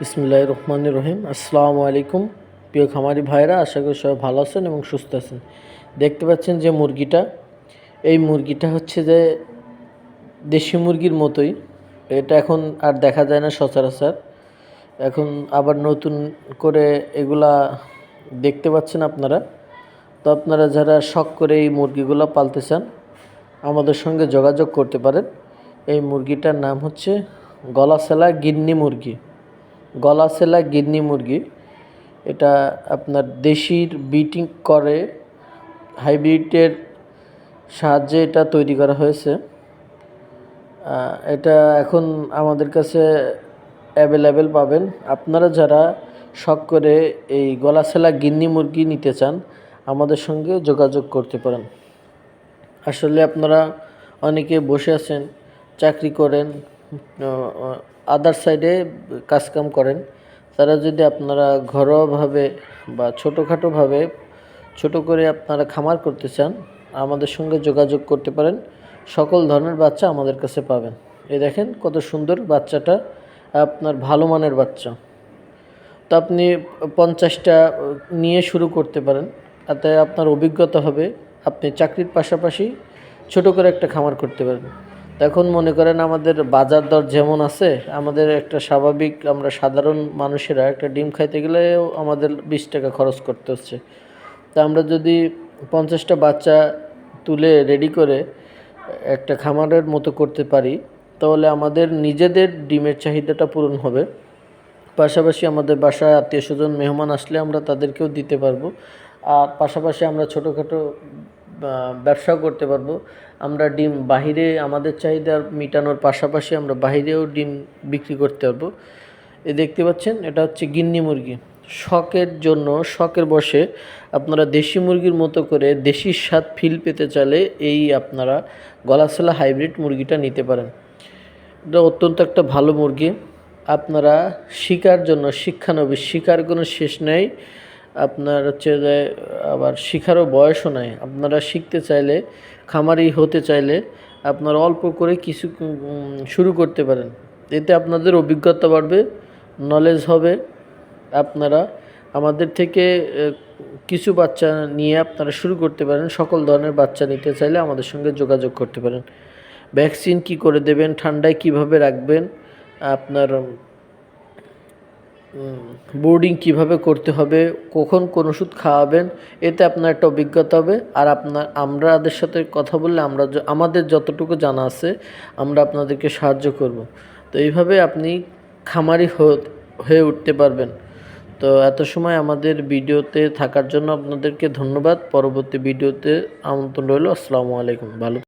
বিসমুল্লাহ রহমান রহিম। আসসালামু আলাইকুম। প্রিয় খামারি ভাইরা আশা করি সবাই ভালো আছেন এবং সুস্থ আছেন। দেখতে পাচ্ছেন যে মুরগিটা, এই মুরগিটা হচ্ছে যে দেশি মুরগির মতোই। এটা এখন আর দেখা যায় না সচরাচর। এখন আবার নতুন করে এগুলা দেখতে পাচ্ছেন আপনারা। তো আপনারা যারা শখ করে এই মুরগিগুলো পালতে চান, আমাদের সঙ্গে যোগাযোগ করতে পারেন। এই মুরগিটার নাম হচ্ছে গলাসেলা গিন্নি মুরগি। গলাসেলা গিন্নি মুরগি। এটা আপনার দেশির বিটিং করে, হাইব্রিডের সাহায্যে এটা তৈরি করা হয়েছে। এটা এখন আমাদের কাছে অ্যাভেলেবেল পাবেন। আপনারা যারা শখ করে এই গলাসেলা গিন্নি মুরগি নিতে চান, আমাদের সঙ্গে যোগাযোগ করতে পারেন। আসলে আপনারা অনেকে বসে আছেন, চাকরি করেন আদার সাইডে কাজকাম করেন, তারা যদি আপনারা ঘরোয়াভাবে বা ছোটোখাটোভাবে ছোট করে আপনারা খামার করতে চান, আমাদের সঙ্গে যোগাযোগ করতে পারেন। সকল ধরনের বাচ্চা আমাদের কাছে পাবেন। এই দেখেন কত সুন্দর বাচ্চাটা, আপনার ভালো মানের বাচ্চা। তো আপনি পঞ্চাশটা নিয়ে শুরু করতে পারেন, তাতে আপনার অভিজ্ঞতা হবে। আপনি চাকরির পাশাপাশি ছোট করে একটা খামার করতে পারেন এখন মনে করেন আমাদের বাজার দর যেমন আছে, আমাদের একটা স্বাভাবিক আমরা সাধারণ মানুষেরা একটা ডিম খাইতে গেলেও আমাদের বিশ টাকা খরচ করতে হচ্ছে। তা আমরা যদি পঞ্চাশটা বাচ্চা তুলে রেডি করে একটা খামারের মতো করতে পারি, তাহলে আমাদের নিজেদের ডিমের চাহিদাটা পূরণ হবে। পাশাপাশি আমাদের বাসায় আত্মীয় স্বজন, মেহমান আসলে আমরা তাদেরকেও দিতে পারব। আর পাশাপাশি আমরা ছোটোখাটো ব্যবসাও করতে পারব। আমরা ডিম বাহিরে আমাদের চাহিদা মেটানোর পাশাপাশি আমরা বাইরেও ডিম বিক্রি করতে পারব। এ দেখতে পাচ্ছেন, এটা হচ্ছে গিন্নি মুরগি। শখের জন্য, শখের বসে আপনারা দেশি মুরগির মতো করে দেশি স্বাদ ফিল পেতে চাইলে এই আপনারা গলাসলা হাইব্রিড মুরগিটা নিতে পারেন। এটা অত্যন্ত একটা ভালো মুরগি। আপনারা শিকার জন্য, শিক্ষানবিশ, শিকার কোনো শেষ নেই। আপনার হচ্ছে যে, আবার শিখারও বয়সও নাই। আপনারা শিখতে চাইলে, খামারি হতে চাইলে আপনারা অল্প করে কিছু শুরু করতে পারেন। এতে আপনাদের অভিজ্ঞতা বাড়বে নলেজ হবে। আপনারা, আমাদের থেকে কিছু বাচ্চা নিয়ে আপনারা শুরু করতে পারেন। সকল ধরনের বাচ্চা নিতে চাইলে আমাদের সঙ্গে যোগাযোগ করতে পারেন। ভ্যাকসিন কি করে দেবেন, ঠান্ডায় কীভাবে রাখবেন, আপনার বোর্ডিং কীভাবে করতে হবে, কখন কোন ওষুধ খাওয়াবেন, এতে আপনার একটা অভিজ্ঞতা হবে। আর আপনার আমাদের সাথে কথা বললে আমরা আমাদের যতটুকু জানা আছে, আমরা আপনাদেরকে সাহায্য করব। তো এইভাবে আপনি খামারি হয়ে উঠতে পারবেন। তো এত সময় আমাদের ভিডিওতে থাকার জন্য আপনাদেরকে ধন্যবাদ। পরবর্তী ভিডিওতে আমন্ত্রণ রইল। আসসালামু আলাইকুম। ভালো